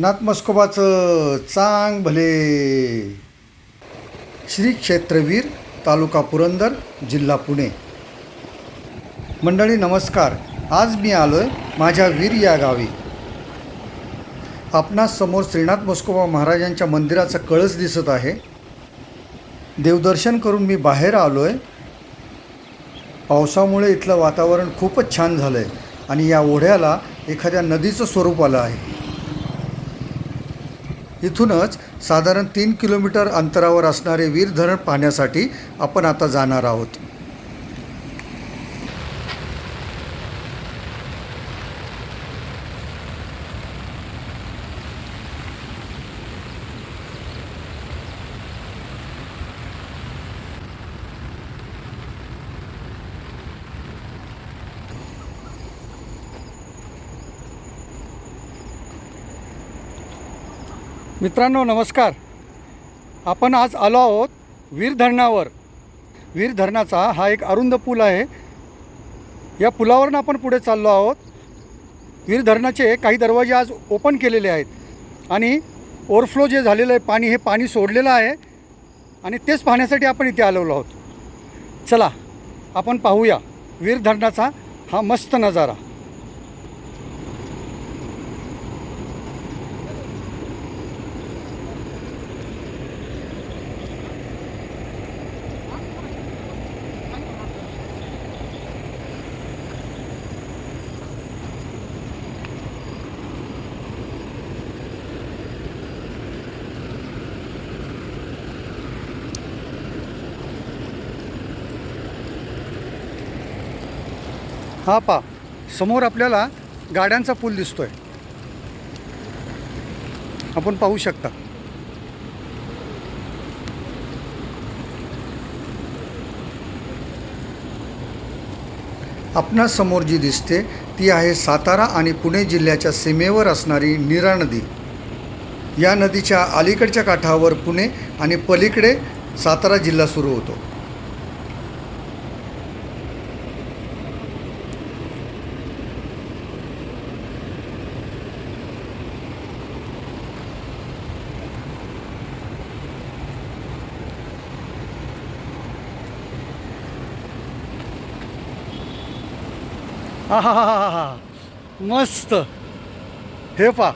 नाथमस्कोबाचं चांग भले. श्री क्षेत्रवीर तालुका पुरंदर जिल्हा पुणे. मंडळी नमस्कार. आज मी आलो आहे माझ्या वीर या गावी. आपणास समोर श्रीनाथ मस्कोबा महाराजांच्या मंदिराचा कळस दिसत आहे. देवदर्शन करून मी बाहेर आलो आहे पावसामुळे इथलं वातावरण खूपच छान झालं आहे आणि या ओढ्याला एखाद्या नदीचं स्वरूप आलं आहे. इथूनच साधारण तीन किलोमीटर अंतरावर असणारे वीर धरण पाहण्यासाठी आपण आता जाणार आहोत. मित्रांनो नमस्कार. आपण आज आलो आहोत वीर धरणावर वीर धरणाचा हा एक अरुंद पूल आहे. या पुलावरून आपण पुढे चाललो आहोत. वीर धरणाचे काही दरवाजे आज ओपन केलेले आहेत. आणि ओव्हरफ्लो जे झालेलं आहे पाणी हे पाणी सोडलेलं आहे. आणि तेच पाहण्यासाठी आपण इथे आलेलो आहोत. चला आपण पाहूया वीर धरणाचा हा मस्त नजारा. हा पा समोर आपल्याला गाड्यांचा पूल दिसतो आहे आपण पाहू शकता. आपणासमोर जी दिसते ती आहे सातारा आणि पुणे जिल्ह्याच्या सीमेवर असणारी नीरा नदी. या नदीच्या अलीकडच्या काठावर पुणे आणि पलीकडे सातारा जिल्हा सुरू होतो. आहाहाहा. मस्त. हे पा.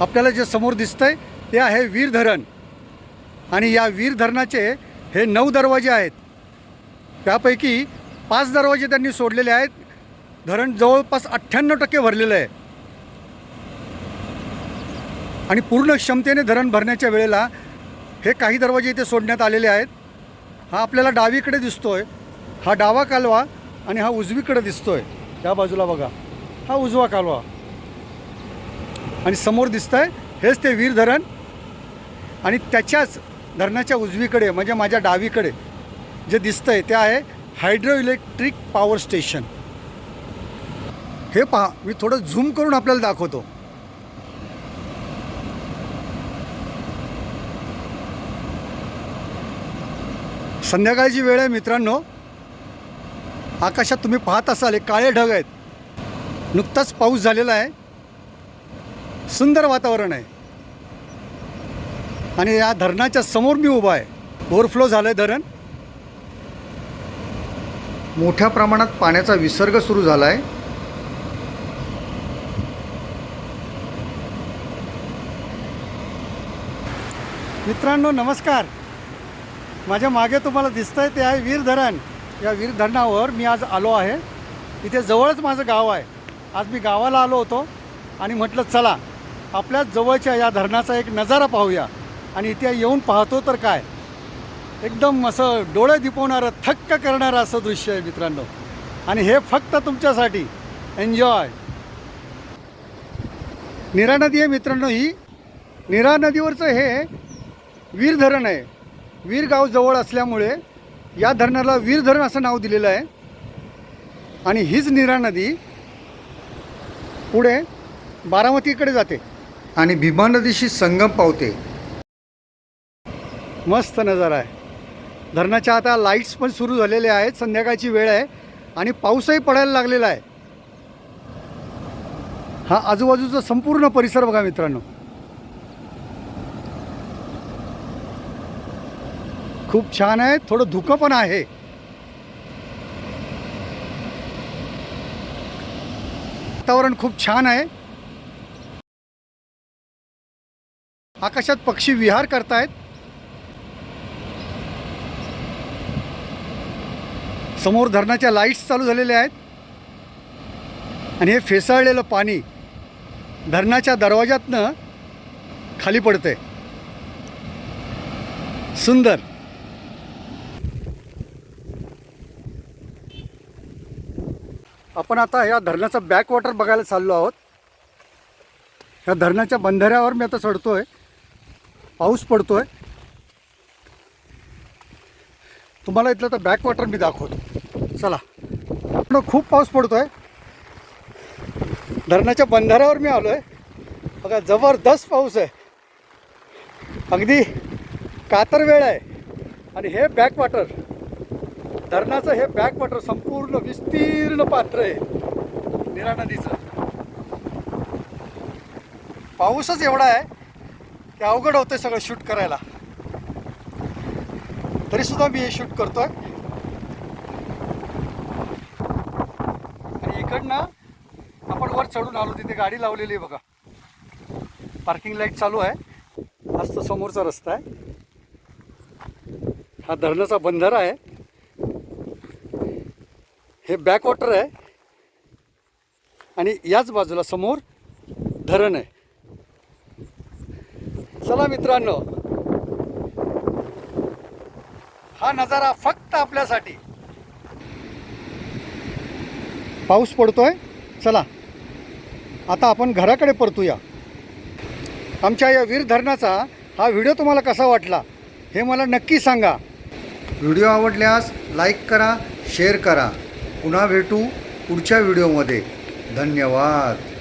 आपल्याला जे समोर दिसतंय ते आहे वीर धरण आणि या वीर धरणाचे हे नऊ दरवाजे आहेत. त्यापैकी पाच दरवाजे त्यांनी सोडलेले आहेत. धरण जवळपास अठ्ठ्याण्णव टक्के भरलेलं आहे. आणि पूर्ण क्षमतेने धरण भरण्याच्या वेळेला हे काही दरवाजे इथे सोडण्यात आलेले आहेत. हा आपल्याला डावीकडे दिसतोय. हा डावा कालवा आणि हा उजवीकडे दिसतोय. त्या बाजूला बघा. हा उजवा कालवा. आणि समोर दिसत आहे हेच ते वीर धरण आणि त्याच्याच धरणाच्या उजवीकडे म्हणजे माझ्या डावीकडे जे दिसतंय ते आहे हायड्रो इलेक्ट्रिक पॉवर स्टेशन. हे पहा मी थोडं झूम करून आपल्याला दाखवतो. संध्याकाळची वेळ आहे मित्रांनो. आकाशात तुम्ही पाहत असाल हे काळे ढग आहेत. नुकताच पाऊस झालेला आहे. सुंदर वातावरण आहे. आणि या धरणाच्या समोर मी उभा आहे. ओव्हरफ्लो झालं आहे धरण. मोठ्या प्रमाणात पाण्याचा विसर्ग सुरू झाला आहे मित्रांनो नमस्कार. माझ्या मागे तुम्हाला दिसतंय ते आहे वीर धरण या वीर धरणावर मी आज आलो आहे. इथे जवळच माझं गाव आहे. आज मी गावाला आलो होतो आणि म्हटलं चला आपल्याच जवळच्या या धरणाचा एक नजारा पाहूया आणि इथे येऊन पाहतो तर काय. एकदम असं डोळे दिपवणारं थक्क करणारं असं दृश्य आहे मित्रांनो. आणि हे फक्त तुमच्यासाठी. एन्जॉय निरा नदी आहे मित्रांनो ही. निरा नदीवरचं हे वीर धरण आहे. वीर गाव जवळ असल्यामुळे या धरणाला वीर धरण असं नाव दिलेलं आहे. आणि हीच नीरा नदी पुढे बारामतीकडे जाते. आणि भीमा नदीशी संगम पावते. मस्त नजारा आहे. धरणाच्या आता लाईट्स पण सुरू झालेले आहेत. संध्याकाळची वेळ आहे आणि पाऊसही पडायला लागलेला आहे. हा आजूबाजूचा संपूर्ण परिसर बघा मित्रांनो. खूप छान आहे. थोडं धुकं पण आहे. वातावरण खूप छान आहे. आकाशात पक्षी विहार करतायत. समोर धरणाच्या लाईट्स चालू झालेल्या आहेत. आणि हे फेसाळलेलं पाणी धरणाच्या दरवाजातनं खाली पडतंय. सुंदर. आपण आता या धरणाचा बॅकवॉटर बघायला चाललो आहोत. या धरणाच्या बंधाऱ्यावर मी आता चढतो आहे पाऊस पडतो आहे तुम्हाला इथलं तर बॅकवॉटर मी दाखवतो. चला. आपण खूप पाऊस पडतो आहे धरणाच्या बंधाऱ्यावर मी आलो आहे बघा जबरदस्त पाऊस आहे. अगदी कातर वेळ आहे. आणि हे बॅकवॉटर धरणाचं हे बॅकवॉटर संपूर्ण विस्तीर्ण पात्र आहे. निरा नदीचं. पाऊसच एवढा आहे की अवघड होतं सगळं शूट करायला. तरी सुद्धा मी हे शूट करतोय. आणि इकडनं आपण वर चढून आलो तिथे गाडी लावलेली आहे बघा. पार्किंग लाइट चालू आहे. हाच तो समोरचा रस्ता आहे. हा धरणाचा बंधारा आहे. हे बॅकवॉटर आहे. आणि याच बाजूला समोर धरण आहे. चला मित्रांनो हा नजारा फक्त आपल्यासाठी. पाऊस पडतोय. चला आता आपण घराकडे परतूया. आमच्या या वीर धरणाचा हा व्हिडिओ तुम्हाला कसा वाटला हे मला नक्की सांगा. व्हिडिओ आवडल्यास लाईक करा शेअर करा. पुन्हा भेटू पुढच्या व्हिडिओमध्ये. धन्यवाद.